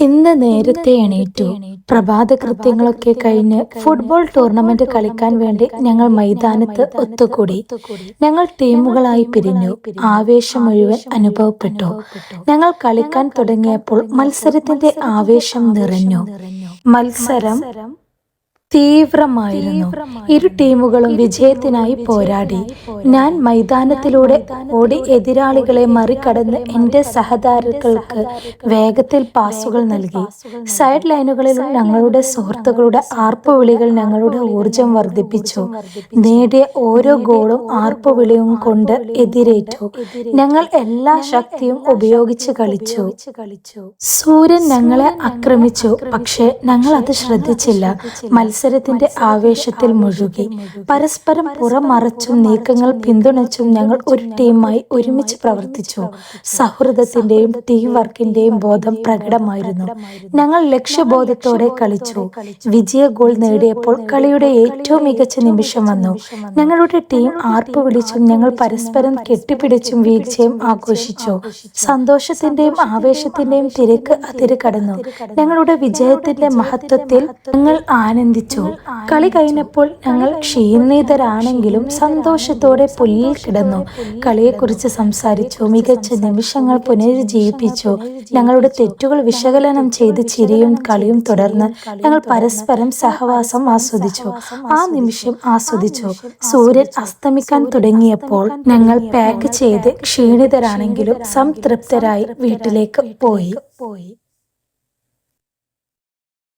ഇന്ന് നേരത്തെ എണീറ്റു. പ്രഭാത കൃത്യങ്ങളൊക്കെ കഴിഞ്ഞ് ഫുട്ബോൾ ടൂർണമെന്റ് കളിക്കാൻ വേണ്ടി ഞങ്ങൾ മൈതാനത്ത് ഒത്തുകൂടി. ഞങ്ങൾ ടീമുകളായി പിരിഞ്ഞു. ആവേശം മുഴുവൻ അനുഭവപ്പെട്ടു. ഞങ്ങൾ കളിക്കാൻ തുടങ്ങിയപ്പോൾ മത്സരത്തിന്റെ ആവേശം നിറഞ്ഞു. മത്സരം തീവ്രമായിരുന്നു. ഇരു ടീമുകളും വിജയത്തിനായി പോരാടി. ഞാൻ മൈതാനത്തിലൂടെ ഓടി എതിരാളികളെ മറികടന്ന് എന്റെ സഹതാരങ്ങൾക്ക് വേഗത്തിൽ പാസുകൾ നൽകി. സൈഡ് ലൈനുകളിൽ ഞങ്ങളുടെ സുഹൃത്തുക്കളുടെ ആർപ്പുവിളികൾ ഞങ്ങളുടെ ഊർജം വർദ്ധിപ്പിച്ചു. നേടിയ ഓരോ ഗോളും ആർപ്പുവിളിയും കൊണ്ട് എതിരേറ്റു. ഞങ്ങൾ എല്ലാ ശക്തിയും ഉപയോഗിച്ച് കളിച്ചു. സൂര്യൻ ഞങ്ങളെ ആക്രമിച്ചു. പക്ഷേ ഞങ്ങൾ അത് ശ്രദ്ധിച്ചില്ല. മത്സരത്തിന്റെ ആവേശത്തിൽ മുഴുകി. പരസ്പരം പുറമറച്ചും നീക്കങ്ങൾ പിന്തുണച്ചും ഞങ്ങൾ ഒരു ടീമായി ഒരുമിച്ച് പ്രവർത്തിച്ചു. സൗഹൃദത്തിന്റെയും ടീം വർക്കിന്റെയും ബോധം പ്രകടമായിരുന്നു. ഞങ്ങൾ ലക്ഷ്യബോധത്തോടെ കളിച്ചു. വിജയ ഗോൾ നേടിയപ്പോൾ കളിയുടെ ഏറ്റവും മികച്ച നിമിഷം വന്നു. ഞങ്ങളുടെ ടീം ആർപ്പ് വിളിച്ചും ഞങ്ങൾ പരസ്പരം കെട്ടിപ്പിടിച്ചും വീഴ്ചയും ആഘോഷിച്ചു. സന്തോഷത്തിന്റെയും ആവേശത്തിന്റെയും തിരക്ക് അതിര് കടന്നു ഞങ്ങളുടെ വിജയത്തിന്റെ മഹത്വത്തിൽ ഞങ്ങൾ ആനന്ദിച്ചു. കളി കഴിഞ്ഞപ്പോൾ ഞങ്ങൾ ക്ഷീണിതരാണെങ്കിലും സന്തോഷത്തോടെ പുല്ലിൽ കിടന്നു. കളിയെക്കുറിച്ച് സംസാരിച്ചു. മികച്ച നിമിഷങ്ങൾ പുനരുജ്ജീവിപ്പിച്ചു. ഞങ്ങളുടെ തെറ്റുകൾ വിശകലനം ചെയ്ത് ചിരിയും കളിയും തുടർന്ന് ഞങ്ങൾ പരസ്പരം സഹവാസം ആസ്വദിച്ചു. ആ നിമിഷം ആസ്വദിച്ചു. സൂര്യൻ അസ്തമിക്കാൻ തുടങ്ങിയപ്പോൾ ഞങ്ങൾ പാക്ക് ചെയ്ത് ക്ഷീണിതരാണെങ്കിലും സംതൃപ്തരായി വീട്ടിലേക്ക് പോയി. പോയി.